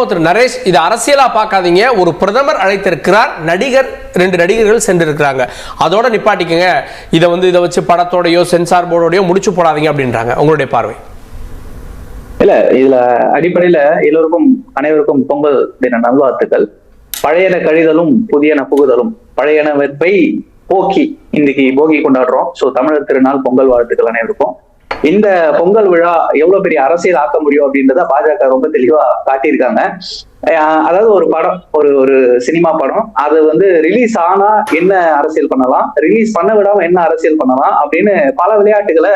திரு நரேஷ் இது அரசியலா பார்க்காதீங்க. ஒரு பிரதமர் அழைத்திருக்கிறார். நடிகர் ரெண்டு நடிகர்கள் சென்றிருக்கிறாங்க. அதோட நிப்பாட்டிக்கங்க. இதை வந்து இதை வச்சு படத்தோடயோ சென்சார் போர்டோடயோ முடிச்சு போடாதீங்க அப்படின்றாங்க. உங்களுடைய பார்வை. இல்ல இதுல அடிப்படையில எல்லோருக்கும் அனைவருக்கும் பொங்கல் தின நல்வாழ்த்துக்கள். பழையன கழிதலும் புதியன புகுதலும். பழையன வெப்பை போக்கி இன்னைக்கு போகி கொண்டாடுறோம். சோ தமிழர் திருநாள் பொங்கல் வாழ்த்துக்கள் அனைவருக்கும். இந்த பொங்கல் விழா எவ்வளவு பெரிய அரசியல் ஆக்க முடியும் அப்படின்றத பாஜக ரொம்ப தெளிவா காட்டியிருக்காங்க. அதாவது ஒரு படம் ஒரு ஒரு சினிமா படம். அது வந்து ரிலீஸ் ஆனா என்ன அரசியல் பண்ணலாம்? ரிலீஸ் பண்ண விடாம என்ன அரசியல் பண்ணலாம்? அப்படின்னு பல விளையாட்டுகளை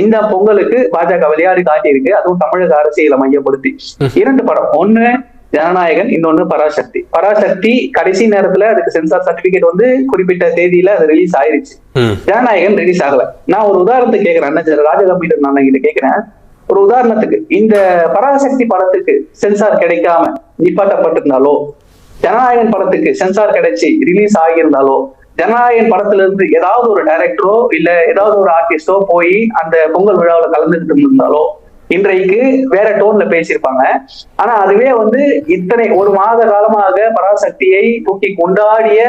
இந்த பொங்கலுக்கு பாஜக விளையாடி காட்டியிருக்கு. அதுவும் தமிழக அரசியலை மையப்படுத்தி. இரண்டு படம். ஒண்ணு ஜனநாயகன் இன்னொன்னு பராசக்தி. பராசக்தி கடைசி நேரத்துல அதுக்கு சென்சார் சர்டிபிகேட் வந்து குறிப்பிட்ட தேதியில அது ரிலீஸ் ஆயிருச்சு. ஜனநாயகன் ரிலீஸ் ஆகல. நான் ஒரு உதாரணத்துக்கு கேட்கிறேன் அண்ணன் ராஜகம்பீரன் நான் கிட்ட கேட்கிறேன் ஒரு உதாரணத்துக்கு இந்த பராசக்தி படத்துக்கு சென்சார் கிடைக்காம நிப்பாட்டப்பட்டிருந்தாலோ ஜனநாயகன் படத்துக்கு சென்சார் கிடைச்சி ரிலீஸ் ஆகியிருந்தாலோ ஜனநாயகன் படத்துல இருந்து ஏதாவது ஒரு டைரக்டரோ இல்ல ஏதாவது ஒரு ஆர்டிஸ்டோ போய் அந்த பொங்கல் விழாவில் கலந்துகிட்டு இருந்தாலோ இன்றைக்கு வேற டோன்ல பேசியிருப்பாங்க. ஆனா அதுவே வந்து இத்தனை ஒரு மாத காலமாக பராசக்தியை தூக்கி கொண்டாடிய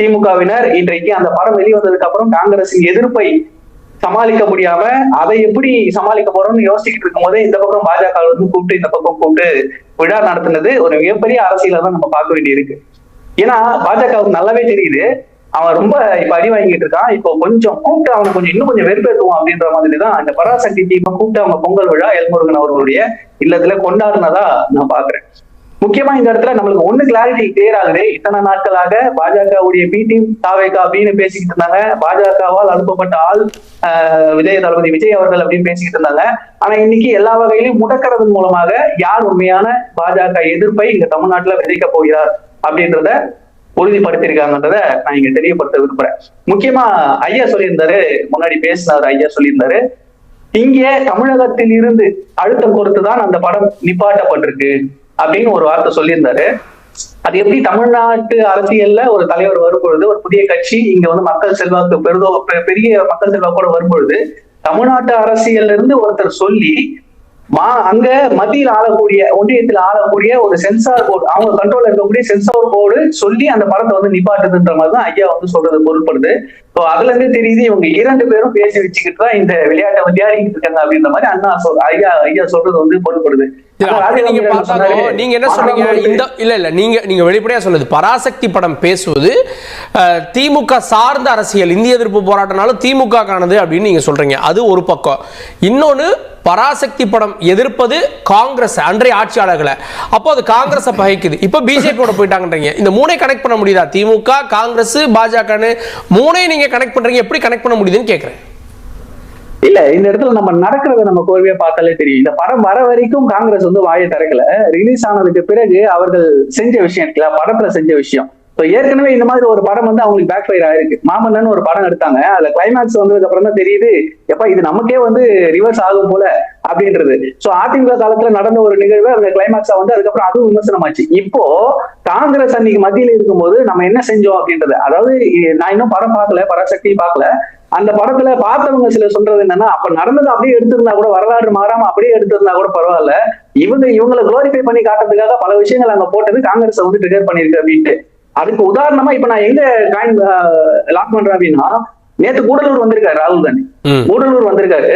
திமுகவினர் இன்றைக்கு அந்த படம் வெளிவந்ததுக்கு அப்புறம் காங்கிரசின் எதிர்ப்பை சமாளிக்க முடியாம அதை எப்படி சமாளிக்க போறோம்னு யோசிச்சுட்டு இருக்கும் போதே இந்த பக்கம் பாஜக வந்து கூப்பிட்டு இந்த பக்கம் கூப்பிட்டு விழா நடத்துனது ஒரு மிகப்பெரிய அரசியல தான் நம்ம பார்க்க வேண்டியிருக்கு. ஏன்னா பாஜகவுக்கு நல்லாவே தெரியுது. அவன் ரொம்ப இப்ப அடி வாங்கிட்டு இருக்கான். இப்போ கொஞ்சம் கூப்பிட்டு அவனை கொஞ்சம் இன்னும் கொஞ்சம் வெறுப்பேற்றுவோம் அப்படின்ற மாதிரி தான் இந்த பராசக்தி டீமை கூப்பிட்டு அவங்க பொங்கல் விழா எல்முருகன் அவர்களுடைய இல்லத்துல கொண்டாடுனதா நான் பாக்குறேன் முக்கியமா இந்த இடத்துல நம்மளுக்கு ஒண்ணு கிளாரிட்டி கிளியர் ஆகுது. இத்தனை நாட்களாக பாஜகவுடைய பி டீம் தாவேகா அப்படின்னு பேசிக்கிட்டு இருந்தாங்க. பாஜகவால் அனுப்பப்பட்ட ஆள் விஜய விஜய் தளபதி விஜய் அவர்கள் அப்படின்னு பேசிக்கிட்டு இருந்தாங்க. ஆனா இன்னைக்கு எல்லா வகையிலும் முடக்கிறதன் மூலமாக யார் உண்மையான பாஜக எதிர்ப்பை இங்க தமிழ்நாட்டுல விதைக்க போகிறார் அப்படின்றத உறுதிப்படுத்தியிருக்காங்கன்றத நான் இங்க தெரியப்படுத்த விரும்புறேன். முக்கியமா ஐயா சொல்லியிருந்தாரு முன்னாடி பேசினாரு ஐயா சொல்லியிருந்தாரு. இங்கே தமிழகத்தில் இருந்து அழுத்தம் கொடுத்துதான் அந்த படம் நிப்பாட்டப்பட்டிருக்கு அப்படின்னு ஒரு வார்த்தை சொல்லியிருந்தாரு. அது எப்படி தமிழ்நாட்டு அரசியல்ல ஒரு தலைவர் வரும்பொழுது ஒரு புதிய கட்சி இங்க வந்து மக்கள் செல்வாக்கு பெருதோ பெ- பெரிய மக்கள் செல்வாக்கோட வரும்பொழுது தமிழ்நாட்டு அரசியல்ல இருந்து ஒருத்தர் சொல்லி மா அங்க மத்தியில் ஆளக்கூடிய ஒன்றியத்தில் ஆளக்கூடிய ஒரு சென்சார் போர்டு அவங்க கண்ட்ரோல்ல இருக்கக்கூடிய சென்சார் போர்டு சொல்லி அந்த படத்தை வந்து நிப்பாட்டுதுன்ற மாதிரி தான் ஐயா வந்து சொல்றது பொருட்படுது ஸோ அதுல இருந்து தெரியுது இவங்க இரண்டு பேரும் பேசி வச்சுக்கிட்டு தான் இந்த விளையாட்டை விளையாடிட்டு இருக்காங்க அப்படின்ற மாதிரி அண்ணா சொல் ஐயா ஐயா சொல்றது வந்து பொருட்படுது நீங்க என்ன படம் இந்த இல்ல இல்ல நீங்க நீங்க வெளிப்படையா சொன்னது பராசக்தி படம் பேசுவது திமுக சார்ந்த அரசியல் இந்திய எதிர்ப்பு போராட்டம்னாலும் திமுக கானது அப்படின்னு நீங்க சொல்றீங்க. அது ஒரு பக்கம். இன்னொன்னு பராசக்தி படம் எதிர்ப்பது காங்கிரஸ் அன்றைய ஆட்சியாளர்களை. அப்போ அது காங்கிரஸை பகைக்குது இப்போ பிஜேபியோட போயிட்டாங்கன்றீங்க. இந்த மூணை கனெக்ட் பண்ண முடியுதா? திமுக காங்கிரஸ் பாஜகன்னு மூணை நீங்க கனெக்ட் பண்றீங்க. எப்படி கனெக்ட் பண்ண முடியுதுன்னு கேட்கறேன் இல்ல இந்த இடத்துல நம்ம நடக்கிறத நம்ம கோர்வையா பார்த்தாலே தெரியும். இந்த படம் வர வரைக்கும் காங்கிரஸ் வந்து வாயை திறக்கல. ரிலீஸ் ஆனதுக்கு பிறகு அவர்கள் செஞ்ச விஷயம் இருக்குல்ல? படத்துல செஞ்ச விஷயம். ஸோ ஏற்கனவே இந்த மாதிரி ஒரு படம் வந்து அவங்களுக்கு பேக் ஃபயர் ஆயிருக்கு. மாமன்னன் ஒரு படம் எடுத்தாங்க. அதுல கிளைமேக்ஸ் வந்ததுக்கு அப்புறம் தான் தெரியுது எப்ப இது நமக்கே வந்து ரிவர்ஸ் ஆகும் போல அப்படின்றது. சோ அதிமுக காலத்துல நடந்த ஒரு நிகழ்வு அந்த கிளைமேக்ஸா வந்து அதுக்கப்புறம் அதுவும் விமர்சனமாச்சு. இப்போ காங்கிரஸ் அன்னைக்கு மத்தியில இருக்கும்போது நம்ம என்ன செஞ்சோம் அப்படின்றது. அதாவது நான் இன்னும் படம் பார்க்கல பராசக்தி பார்க்கல. அந்த படத்துல பார்த்தவங்க சில சொல்றது என்னன்னா அப்ப நடந்தது அப்படியே எடுத்திருந்தா கூட வரலாறு மாறாம அப்படியே எடுத்திருந்தா கூட பரவாயில்ல. இவங்க இவங்களை குளோரிஃபை பண்ணி காட்டுறதுக்காக பல விஷயங்கள் அங்க போட்டது காங்கிரஸ் வந்து ட்ரிகர் பண்ணிருக்கு அப்படின்ட்டு. அதுக்கு உதாரணமா இப்ப நான் எங்க காயின் லாக் பண்றேன் அப்படின்னா நேத்து கூடலூர் வந்திருக்காரு ராகுல் காந்தி. கூடலூர் வந்திருக்காரு.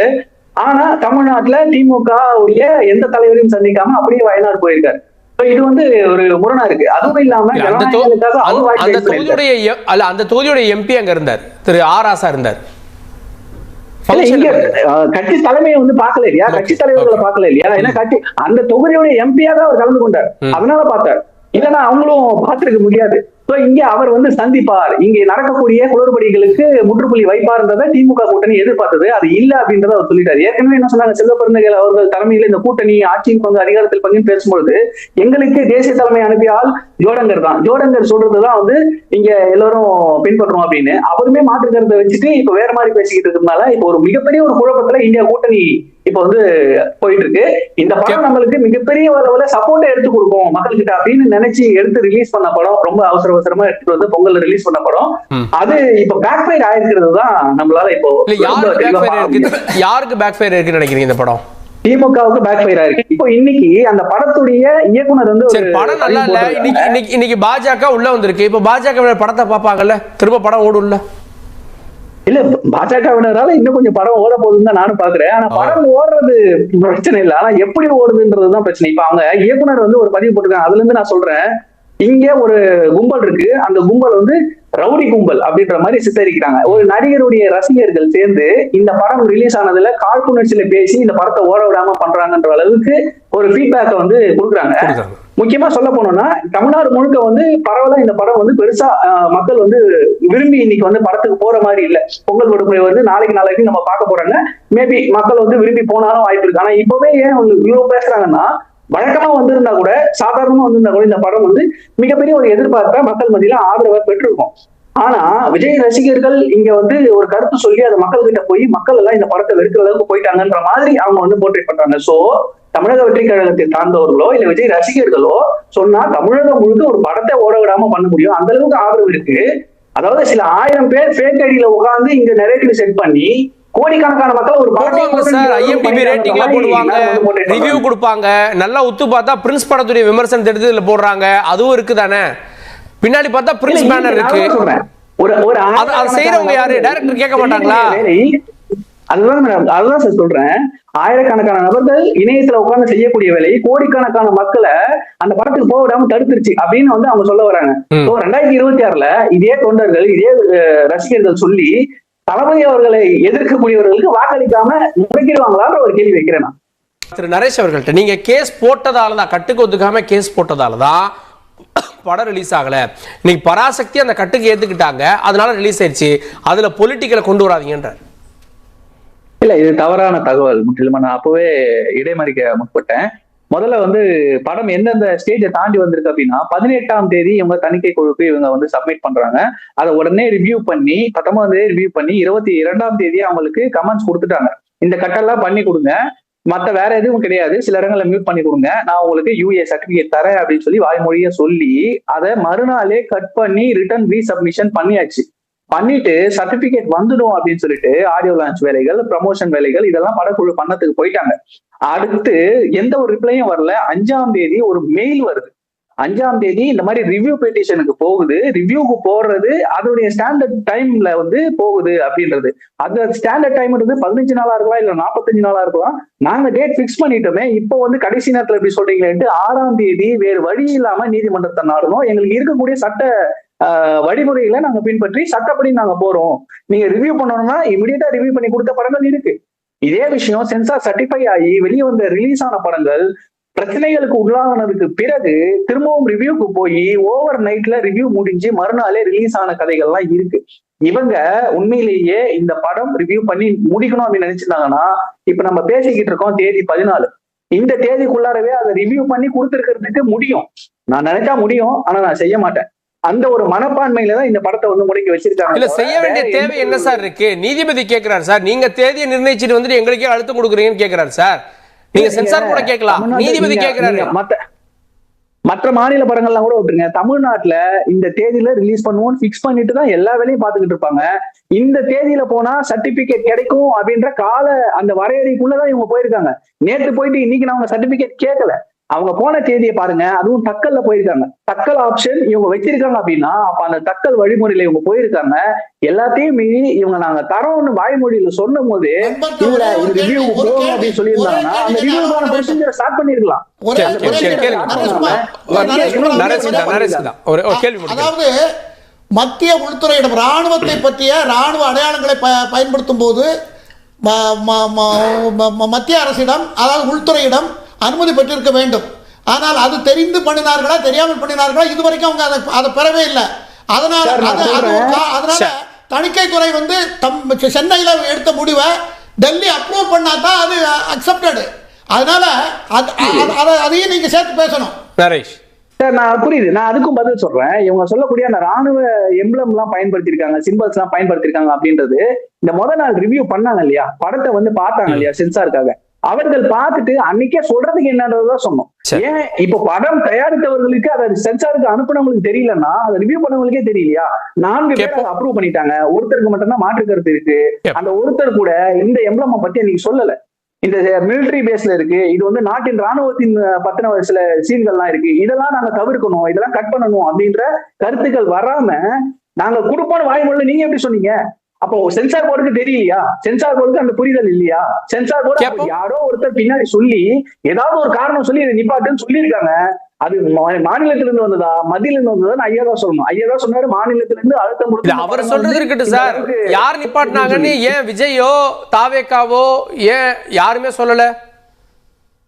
ஆனா தமிழ்நாட்டுல திமுக உடைய எந்த தலைவரையும் சந்திக்காம அப்படியே வயநாடு போயிருக்காரு. இது வந்து ஒரு முரணா இருக்கு. அதுவும் இல்லாம இல்ல, அந்த. தொகுதியுடைய அல்ல அந்த தொகுதியுடைய எம்பி அங்க இருந்தார்? திரு ஆர் ஆசா இருந்தார். கட்சி தலைமையை வந்து பார்க்கல இல்லையா? கட்சி தலைவர்களை. பார்க்கல இல்லையா? ஏன்னா கட்சி அந்த தொகுதியோட எம்பியா தான் அவர் கலந்து கொண்டார். அதனால பார்த்தார். இல்லைன்னா அவங்களும் பார்த்துருக்க முடியாது. ஸோ இங்க அவர் வந்து சந்திப்பார். இங்கே நடக்கக்கூடிய குளறுபடிகளுக்கு முற்றுப்புள்ளி வைப்பார்ன்றதை திமுக கூட்டணி எதிர்பார்த்தது. அது இல்லை அப்படின்றத அவர் சொல்லிட்டாரு. ஏற்கனவே என்ன சொன்னாங்க? செல்வ பெருந்தகைகள் அவர்கள் தலைமையில் இந்த கூட்டணி ஆட்சியின் பங்கு அதிகாரத்தில் பங்குன்னு பேசும்பொழுது எங்களுக்கு தேசிய தலைமை அனுப்பியால் ஜோடங்கர் தான். ஜோடங்கர் சொல்றதுதான் வந்து இங்க எல்லாரும் பின்பற்றோம் அப்படின்னு. அவருமே மாற்று கருத்தை வச்சுட்டு இப்ப வேற மாதிரி பேசிக்கிட்டு இருக்கிறதுனால இப்போ ஒரு மிகப்பெரிய ஒரு குழப்பத்துல இந்தியா கூட்டணி இப்ப வந்து போயிட்டு இருக்கு இந்த படம் நம்மளுக்கு மிகப்பெரிய அளவுல சப்போர்ட்டை எடுத்து கொடுக்கும். மக்கள்கிட்ட அப்படின்னு நினைச்சு எடுத்து ரிலீஸ் பண்ண படம் ரொம்ப அவசர அவசரமா எடுத்துட்டு வந்து பொங்கல் ரிலீஸ் பண்ண படம். அது இப்ப பேக் ஃபயர் ஆயிருக்கிறது தான் நம்மளால இப்போ யாருக்கு பேக் ஃபயர் இருக்குன்னு நினைக்கிறீங்க இந்த படம்? திமுகவுக்கு பேக் ஃபயர் ஆயிருக்கு இப்போ இன்னைக்கு அந்த படத்துடைய இயக்குனர் வந்து ஒரு சரி படம் நல்லா இல்ல. இன்னைக்கு. இன்னைக்கு இன்னைக்கு பாஜக உள்ள வந்திருக்கு. இப்ப பாஜக படத்தை பார்ப்பாங்கல்ல? திரும்ப படம் ஓடும்ல? இல்ல பாஜகவினரால இன்னும் கொஞ்சம் படம் ஓட போகுதுன்னு தான் நானும் பாக்குறேன். ஆனா படம் ஓடுறது பிரச்சனை இல்ல. ஆனா எப்படி ஓடுதுன்றதுதான் பிரச்சனை. இப்ப அவங்க இயக்குனர் வந்து ஒரு பதிவு போட்டிருக்காங்க. அதுல இருந்து நான் சொல்றேன். இங்க ஒரு கும்பல் இருக்கு. அந்த கும்பல் வந்து ரவுடி கும்பல் அப்படின்ற மாதிரி சித்தரிக்கிறாங்க. ஒரு நடிகருடைய ரசிகர்கள் சேர்ந்து இந்த படம் ரிலீஸ் ஆனதுல காழ்ப்புணர்ச்சியில பேசி இந்த படத்தை ஓட விடாம பண்றாங்கன்ற அளவுக்கு ஒரு ஃபீட்பேக்கை வந்து கொடுக்குறாங்க. முக்கியமா சொல்ல போனோம்னா தமிழ்நாடு முழுக்க வந்து பரவலா இந்த படம் வந்து பெருசா மக்கள் வந்து விரும்பி இன்னைக்கு வந்து படத்துக்கு போற மாதிரி இல்ல. பொங்கல் விடுமுறை வந்து நாளைக்கு நாளைக்கு நம்ம பார்க்க போறாங்க மேபி மக்கள் வந்து விரும்பி போனாலும் வாய்ப்பு இருக்கு. ஆனா இப்பவே ஏன் இவ்வளவு பேசுறாங்கன்னா வழக்கமா வந்திருந்தா கூட சாதாரணமா வந்திருந்தா கூட இந்த படம் வந்து மிகப்பெரிய ஒரு எதிர்பார்ப்பை மக்கள் மத்தியில ஆதரவை பெற்றிருக்கும். ஆனா விஜய் ரசிகர்கள் இங்க வந்து ஒரு கருத்து சொல்லி அது மக்கள் கிட்ட போய் மக்கள் எல்லாம் இந்த படத்தை வெறுக்கிற அளவுக்கு போயிட்டாங்கன்ற மாதிரி அவங்க வந்து போர்ட்ரேட் பண்றாங்க. சோ தமிழக வெற்றி கழகத்தை சார்ந்தவர்களோ இல்ல விஜய் ரசிகர்களோ சொன்னா தமிழகம் முழுக்க ஒரு படத்தை ஓட விடாம பண்ண முடியும். அந்த அளவுக்கு ஆதரவு இருக்கு. அதாவது சில ஆயிரம் பேர் ஃபேக் ஐடியில உட்கார்ந்து இங்க நெரேட்டிவ் செட் பண்ணி கோடிக்கணக்கான மக்கள் ஒரு போடுவாங்க சார். ஐஎம்டிபி ரேட்டிங்ல போடுவாங்க. ரிவ்யூ கொடுப்பாங்க. நல்லா உத்து பார்த்தா பிரின்ஸ் படத்துடைய விமர்சனத்தை எடுத்து இதுல போடுறாங்க. அதுவும் இருக்கு தானே பின்னாடி பார்த்தா பிரின்ஸ் பேனர் இருக்கு. ஒரு ஒரு அது- செய்றவங்க யாரு? director கேட்க மாட்டாங்களா? அதுதான் அதுதான் சார் சொல்றேன். ஆயிரக்கணக்கான நபர்கள் இணையத்துல உட்கார்ந்து செய்யக்கூடிய வேலை கோடிக்கணக்கான மக்களை அந்த படத்துக்கு போக விடாம தடுத்துருச்சு அப்படின்னு வந்து அவங்க சொல்ல வராங்க. So, ரெண்டாயிரத்தி இருபத்தி ஆறுல இதே தொண்டர்கள் இதே ரசிகர்கள் சொல்லி தளபதி அவர்களை எதிர்க்கக்கூடியவர்களுக்கு வாக்களிக்காம முறைக்கிடுவாங்களான்ற ஒரு கேள்வி வைக்கிறேன் நான். திரு நரேஷ் அவர்கள்ட்ட நீங்க கேஸ் போட்டதால தான் கட்டுக்கு ஒத்துக்காம கேஸ் போட்டதால தான் படம் ரிலீஸ் ஆகல. இன்னைக்கு பராசக்தி அந்த கட்டுக்கு ஏத்துக்கிட்டாங்க அதனால ரிலீஸ் ஆயிடுச்சு அதுல பொலிட்டிக்கலை கொண்டு வராதீங்கன்ற இல்ல இது தவறான தகவல் முற்றிலுமா. நான் அப்பவே இடைமறிக்க முற்பட்டேன். முதல்ல வந்து படம் எந்தெந்த ஸ்டேஜை தாண்டி வந்திருக்கு அப்படின்னா பதினெட்டாம் தேதி இவங்க தணிக்கை குழுக்கு இவங்க வந்து சப்மிட் பண்றாங்க. அதை உடனே ரிவ்யூ பண்ணி பத்தொன்பதாம் தேதி ரிவ்யூ பண்ணி இருபத்தி இரண்டாம் தேதி அவங்களுக்கு கமெண்ட்ஸ் கொடுத்துட்டாங்க. இந்த கட்டெல்லாம் பண்ணி கொடுங்க. மத்த வேற எதுவும் கிடையாது. சில இடங்களை மியூட் பண்ணி கொடுங்க. நான் உங்களுக்கு யூஏ சர்டிபிகேட் தரேன் அப்படின்னு சொல்லி வாய்மொழிய சொல்லி அதை மறுநாளே கட் பண்ணி ரிட்டர்ன் ரீசப்மிஷன் பண்ணியாச்சு. பண்ணிட்டு சர்டிபிகேட் வந்துடும் அப்படின்னு சொல்லிட்டு ஆடியோ லான்ச் வேலைகள் ப்ரமோஷன் வேலைகள் இதெல்லாம் படக்குழு பண்ணத்துக்கு போயிட்டாங்க. அடுத்து எந்த ஒரு ரிப்ளையும் வரல. அஞ்சாம் தேதி ஒரு மெயில் வருது. அஞ்சாம் தேதி இந்த மாதிரி ரிவ்யூ பெட்டிஷனுக்கு போகுது. ரிவ்யூக்கு போடுறது அதோடைய ஸ்டாண்டர்ட் டைம்ல வந்து போகுது அப்படின்றது. அது ஸ்டாண்டர்ட் டைம்ன்றது பதினஞ்சு நாளா இருக்கலாம் இல்ல நாற்பத்தஞ்சு நாளா இருக்கலாம். நாங்க டேட் ஃபிக்ஸ் பண்ணிட்டோமே இப்போ வந்து கடைசி நேரத்துல எப்படி சொல்றீங்களேன்ட்டு ஆறாம் தேதி வேறு வழி இல்லாம நீதிமன்றத்தை நாடணும். எங்களுக்கு இருக்கக்கூடிய சட்ட வழிமுறைகளை நாங்க பின்பற்றி சட்டப்படி நாங்க போறோம். நீங்க ரிவ்யூ பண்ணணும்னா இமிடியட்டா ரிவ்யூ பண்ணி கொடுத்த படங்கள் இருக்கு. இதே விஷயம் சென்சார் சர்டிஃபை ஆகி வெளியே வந்த ரிலீஸ் ஆன படங்கள் பிரச்சனைகளுக்கு உள்ளானதுக்கு பிறகு திரும்பவும் ரிவ்யூக்கு போய் ஓவர் நைட்ல ரிவ்யூ முடிஞ்சு மறுநாளே ரிலீஸ் ஆன கதைகள்லாம் இருக்கு. இவங்க உண்மையிலேயே இந்த படம் ரிவ்யூ பண்ணி முடிக்கணும் அப்படின்னு நினைச்சிருந்தாங்கன்னா இப்ப நம்ம பேசிக்கிட்டு இருக்கோம் தேதி பதினாலு. இந்த தேதிக்குள்ளாரவே அதை ரிவ்யூ பண்ணி கொடுத்துருக்கிறதுக்கு முடியும். நான் நினைச்சா முடியும் ஆனா நான் செய்ய மாட்டேன். அந்த ஒரு மனப்பான்மையில தான் இந்த படத்தை வந்து முடக்கி வச்சிருக்காங்க இல்ல செய்ய வேண்டிய தேவை என்ன சார் இருக்கு? நீதிபதி கேக்குறாரு சார். நீங்க தேதியை நிர்ணயிச்சுட்டு வந்துட்டு எங்களுக்கே அழுத்தம் கொடுக்குறீங்கன்னு கேக்குறாரு சார். நீங்க சென்சார் கூட கேட்கலாம். நீதிபதி கேக்குறாரு. மத்த மற்ற மாநில படங்கள்லாம் கூட விட்டுருங்க. தமிழ்நாட்டுல இந்த தேதியில ரிலீஸ் பண்ணுவோம்னு ஃபிக்ஸ் பண்ணிட்டு தான் எல்லா வேலையும் பார்த்துக்கிட்டு இருப்பாங்க. இந்த தேதியில போனா சர்டிபிகேட் கிடைக்கும் அப்படின்ற கால அந்த வரையறைக்குள்ளதான் இவங்க போயிருக்காங்க. நேத்து போயிட்டு இன்னைக்கு நான் சர்டிபிகேட் கேட்கல அவங்க போன தேதியை பாருங்க அதுவும் தக்கல்ல போயிருக்காங்க. தக்கல் ஆப்ஷன் இவங்க வச்சிருக்காங்க அப்படின்னா அப்ப அந்த தக்கல் வழிமுறையில இவங்க போயிருக்காங்க. எல்லாத்தையும் மீறி இவங்க நாங்க தரோம்னு வாய்மொழியில சொன்னும் போது ரிவ்யூ போகணும் அப்படின்னு சொல்லியிருந்தாங்கன்னா அந்த ரிவ்யூக்கான ப்ரொசீஜர் ஸ்டார்ட் பண்ணிருக்கலாம். அதாவது மத்திய உள்துறையிடம் ராணுவத்தை பற்றிய ராணுவ அடையாளங்களை ப பயன்படுத்தும் போது மத்திய அரசிடம் அதாவது உள்துறையிடம் அனுமதி பெற்றிருக்க வேண்டும். ஆனால் அது தெரிந்து பண்ணினார்களா தெரியாமல் பண்ணினார்களா இதுவரைக்கும் அவங்க அதை அதை பெறவே இல்லை. அதனால அது அதனால. தணிக்கைத்துறை வந்து தம் சென்னையில் எடுத்த முடிவை டெல்லி அப்ரூவ் பண்ணா தான் அது அக்செப்டடு அதனால அது அது- அதை- அதையும் நீங்க சேர்த்து பேசணும். நரேஷ். சார் நான் புரியுது. நான் அதுக்கும் பதில் சொல்றேன். இவங்க சொல்லக்கூடிய அந்த ராணுவ எம்பளம் எல்லாம் பயன்படுத்திருக்காங்க சிம்பிள்ஸ் எல்லாம் பயன்படுத்திருக்காங்க அப்படின்றது இந்த முத நாள் ரிவ்யூ பண்ணாங்க இல்லையா? படத்தை வந்து பார்த்தாங்க இல்லையா சென்சாருக்காக? அவர்கள் பார்த்துட்டு அன்னைக்கே சொல்றதுக்கு என்னன்றதுதான் சொன்னோம். ஏன் இப்போ படம் தயாரித்தவர்களுக்கு அதை சென்சாருக்கு அனுப்புனவங்களுக்கு தெரியலன்னா அதை ரிவ்யூ பண்ணவங்களுக்கே தெரியலையா? நான்கு பேர். அப்ரூவ் பண்ணிட்டாங்க. ஒருத்தருக்கு மட்டும்தான் மாற்று கருத்து இருக்கு. அந்த ஒருத்தர் கூட இந்த எம்பளம் பத்தி அன்னைக்கு சொல்லல. இந்த மிலிட்டரி பேஸ்ல இருக்கு. இது வந்து நாட்டின் ராணுவத்தின் பத்தின சில சீன்கள்லாம் இருக்கு. இதெல்லாம் நாங்க தவிர்க்கணும். இதெல்லாம் கட் பண்ணணும் அப்படின்ற கருத்துக்கள் வராம நாங்க கொடுப்போம்னு வாய்மொழியில நீங்க எப்படி சொன்னீங்க? அப்போ சென்சார் போர்டுக்கு தெரியலையா? சென்சார் போர்டுக்கு அந்த புரிதல் இல்லையா? Censor board. யாரோ ஒருத்தர் பின்னாடி சொல்லி ஏதாவது ஒரு காரணம் சொல்லி இதை நிப்பாட்டுன்னு சொல்லியிருக்காங்க. அது மாநிலத்திலிருந்து வந்ததா? மத்தியில இருந்து வந்ததா ஐயா தான் சொல்லணும். ஐயா தான் சொன்னாரு மாநிலத்திலிருந்து அழுத்தம் கொடுத்து அவர் சொல்றது இருக்கட்டும் சார். யார் நிப்பாட்டினாங்கன்னு ஏன் விஜயோ தாவேக்காவோ ஏன் யாருமே சொல்லல?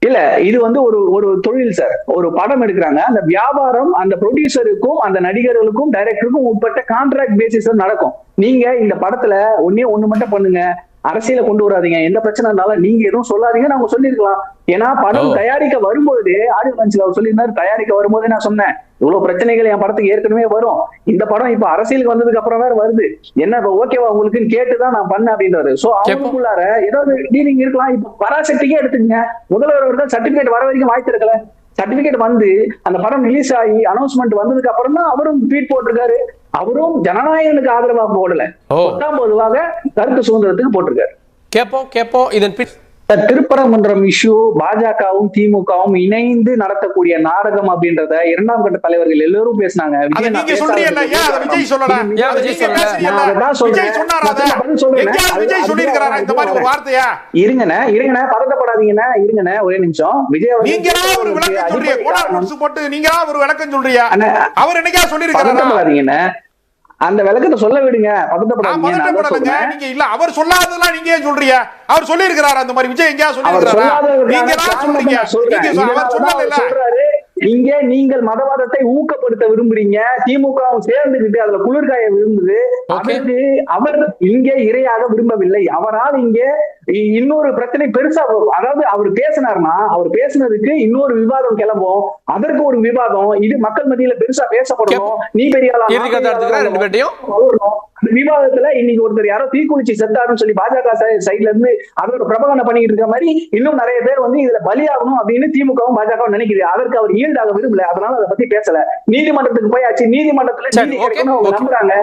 இல்ல இது வந்து ஒரு ஒரு தொழில் சார் ஒரு படம் எடுக்கிறாங்க. அந்த வியாபாரம் அந்த ப்ரொடியூசருக்கும் அந்த நடிகர்களுக்கும் டைரக்டருக்கும் உட்பட்ட கான்ட்ராக்ட் பேசிஸ்ல நடக்கும். நீங்க இந்த படத்துல ஒன்னே ஒண்ணு மட்டும் பண்ணுங்க. அரசியல கொண்டு வராதீங்க. எந்த பிரச்சனை இருந்தாலும் நீங்க எதுவும் சொல்லாதீங்க நாங்க சொல்லிருக்கலாம் ஏன்னா படம். தயாரிக்க வரும்போது ஆடியோ மஞ்சில் அவர் சொல்லியிருந்தாரு தயாரிக்க வரும்போதே நான் சொன்னேன். இவ்வளவு பிரச்சனைகள் என் படத்துக்கு ஏற்கனவே வரும். இந்த படம் இப்ப அரசியலுக்கு வந்ததுக்கு அப்புறம் வேற வருது. என்ன இப்ப ஓகேவா உங்களுக்குன்னு கேட்டுதான் நான் பண்ணேன் அப்படின்றாரு. சோ அவங்களுக்குள்ளார ஏதாவது டீலிங் இருக்கலாம். இப்ப பராசக்திக்கே எடுத்துக்கங்க. முதல்வர் அவர்கள் சர்டிபிகேட் வர வரைக்கும் வாய்ப்பு இருக்கல. சர்டிபிகேட் வந்து அந்த படம் ரிலீஸ் ஆகி அனௌன்ஸ்மெண்ட் வந்ததுக்கு அப்புறம் தான் அவரும் ட்வீட் போட்டிருக்காரு. அவரும் ஜனநாயகனுக்கு ஆதரவா போடல. பொதுவாக கருத்து சுதந்திரத்துக்கு போட்டிருக்காரு. கேட்போம் கேட்போம் இதன் பின் திருப்பரங்குன்றம் இஷ்யூ பாஜகவும் திமுகவும் இணைந்து நடத்தக்கூடிய நாடகம் அப்படின்றத இரண்டாம் கட்ட தலைவர்கள் எல்லாரும் பேசினாங்க. இருங்கண்ணே இருங்கண்ணே பதட்டப்படாதீங்கண்ணே இருங்கண்ணே ஒரே நிமிஷம். விஜய் நீங்களா ஒரு விளக்கம் அண்ணே, அவர் என்னைக்கா பதட்டப்படாதீங்கண்ணே. அந்த விளக்கத்தை சொல்ல விடுங்க. பதட்டப்படாதீங்க. நீங்க இல்ல அவர் சொல்லாததெல்லாம் நீங்க ஏன் சொல்றீங்க? அவர் சொல்லி இருக்கிறாரா அந்த மாதிரி விஜய் எங்கேயா சொல்லி இருக்கிறாரா நீங்களா காரணத்தை சொல்றீங்க. நீங்க அவர் சொல்லல இங்க நீங்கள் மதவாதத்தை ஊக்கப்படுத்த விரும்புறீங்க. திமுகவும் சேர்ந்துகிட்டு அதுல குளிர்காய விரும்புது. அதற்கு அவர் இங்கே இரையாக விரும்பவில்லை. அவரால் இங்கே இன்னொரு பிரச்சனை பெருசா அதாவது அவர் பேசினார்னா அவர் பேசினதுக்கு இன்னொரு விவாதம் கிளம்பும். அதற்கு ஒரு விவாதம். இது மக்கள் மத்தியில பெருசா பேசப்படணும். நீ பெரிய அந்த விவாதத்துல இன்னைக்கு ஒருத்தர் யாரோ தீக்குளிச்சு செத்தாருன்னு சொல்லி பாஜக சைட்ல இருந்து அதோட பிரபகனை பண்ணிட்டு இருக்க மாதிரி இன்னும் நிறைய பேர் வந்து இதுல பலியாகணும் அப்படின்னு திமுகவும் பாஜகவும் நினைக்குது. அதற்கு அவர் ஈல்டாக விரும்பல. அதனால அதை பத்தி பேசல. நீதிமன்றத்துக்கு போயாச்சு. நீதிமன்றத்துல. நம்புறாங்க.